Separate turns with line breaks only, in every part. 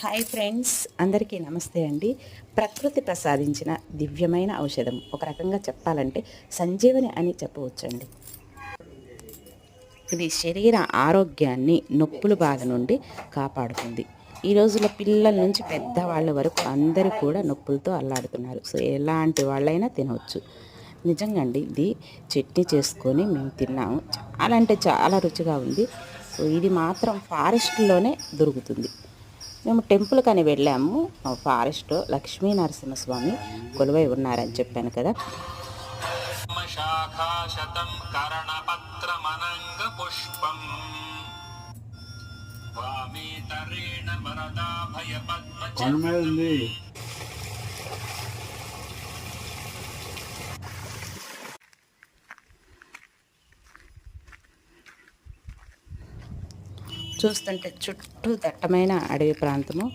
Hi friends అందరికీ నమస్తే అండి. ప్రకృతి ప్రసాదించిన దివ్యమైన ఔషధం. ఒక రకంగా చెప్పాలంటే సంజీవని అని చెప్పవచ్చండి. ఇది శరీర ఆరోగ్యాన్ని నొప్పుల బాధ నుండి కాపాడుతుంది. ఈ రోజుల్లో పిల్లల నుంచి పెద్దవాళ్ళ వరకు అందరూ కూడా నొప్పులతో అల్లాడుతున్నారు. సో ఎలాంటి వాళ్ళైనా తినవచ్చు నిజంగా అండి ఇది చట్నీ చేసుకొని మేము తిన్నాము. చాలా అంటే చాలా రుచిగా ఉంది. సో ఇది మాత్రం ఫారెస్ట్లోనే దొరుకుతుంది. మేము టెంపుల్ కని వెళ్ళాము. ఫారెస్ట్ లక్ష్మీ నరసింహస్వామి కొలువై ఉన్నారని చెప్పాను కదా.
శాఖాశతం
చూస్తుంటే చుట్టూ దట్టమైన అడవి ప్రాంతము.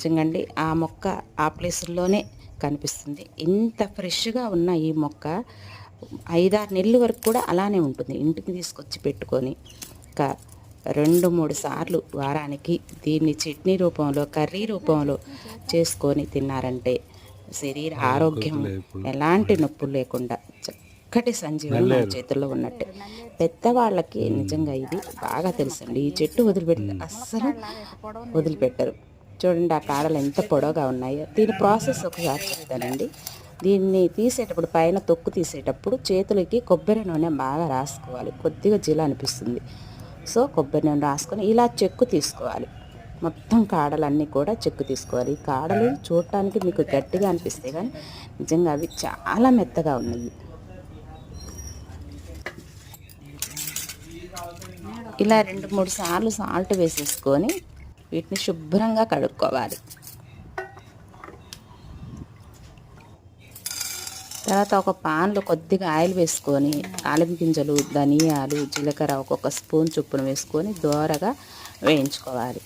చింగండి ఆ మొక్క ఆ ప్లేసుల్లోనే కనిపిస్తుంది. ఇంత ఫ్రెష్గా ఉన్న ఈ మొక్క ఐదారు నెలల వరకు కూడా అలానే ఉంటుంది. ఇంటికి తీసుకొచ్చి పెట్టుకొని ఒక రెండు మూడు సార్లు వారానికి దీన్ని చట్నీ రూపంలో కర్రీ రూపంలో చేసుకొని తిన్నారంటే శరీర ఆరోగ్యం ఎలాంటి నొప్పులు లేకుండా చక్కటి సంజీవనం మన చేతుల్లో ఉన్నట్టే. పెద్దవాళ్ళకి నిజంగా ఇది బాగా తెలుసండి. ఈ చెట్టు వదిలిపెడితే అస్సలు వదిలిపెట్టరు. చూడండి ఆ కాడలు ఎంత పొడవుగా ఉన్నాయో. దీని ప్రాసెస్ ఒకసారి చెప్తానండి. దీన్ని తీసేటప్పుడు పైన తొక్కు తీసేటప్పుడు చేతులకి కొబ్బరి నూనె బాగా రాసుకోవాలి. కొద్దిగా జిల అనిపిస్తుంది. సో కొబ్బరి నూనె రాసుకొని ఇలా చెక్కు తీసుకోవాలి. మొత్తం కాడలన్నీ కూడా చెక్కు తీసుకోవాలి. ఈ కాడలు చూడటానికి మీకు గట్టిగా అనిపిస్తాయి కానీ నిజంగా అవి చాలా మెత్తగా ఉన్నాయి. ఇలా రెండు మూడు సార్లు సాల్ట్ వేసేసుకొని వీటిని శుభ్రంగా కడుక్కోవాలి. తర్వాత ఒక పాన్లో కొద్దిగా ఆయిల్ వేసుకొని ఆలిం గింజలు ధనియాలు జీలకర్ర ఒక్కొక్క స్పూన్ చొప్పున వేసుకొని దోరగా వేయించుకోవాలి.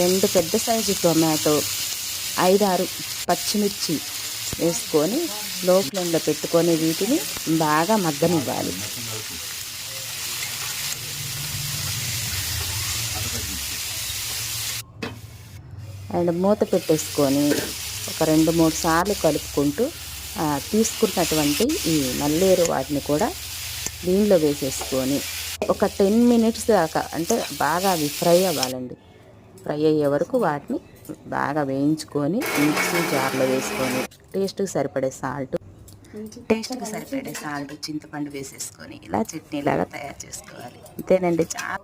రెండు పెద్ద సైజు టొమాటో ఐదారు పచ్చిమిర్చి వేసుకొని లో ఫ్లేమ్లో పెట్టుకొని వీటిని బాగా మగ్గనివ్వాలి. అండ్ మూత పెట్టేసుకొని ఒక రెండు మూడు సార్లు కలుపుకుంటూ తీసుకున్నటువంటి ఈ నల్లేరు వాటిని కూడా దీనిలో వేసేసుకొని ఒక టెన్ మినిట్స్ దాకా అంటే బాగా అవి ఫ్రై అవ్వాలండి. ఫ్రై అయ్యే వరకు వాటిని బాగా వేయించుకొని మిక్సీ జార్లో వేసుకొని టేస్ట్కి సరిపడే సాల్ట్ టేస్ట్కి సరిపడే సాల్ట్ చింతపండు వేసేసుకొని ఇలా చట్నీ లాగా తయారు చేసుకోవాలి. అంతేనండి. చాలా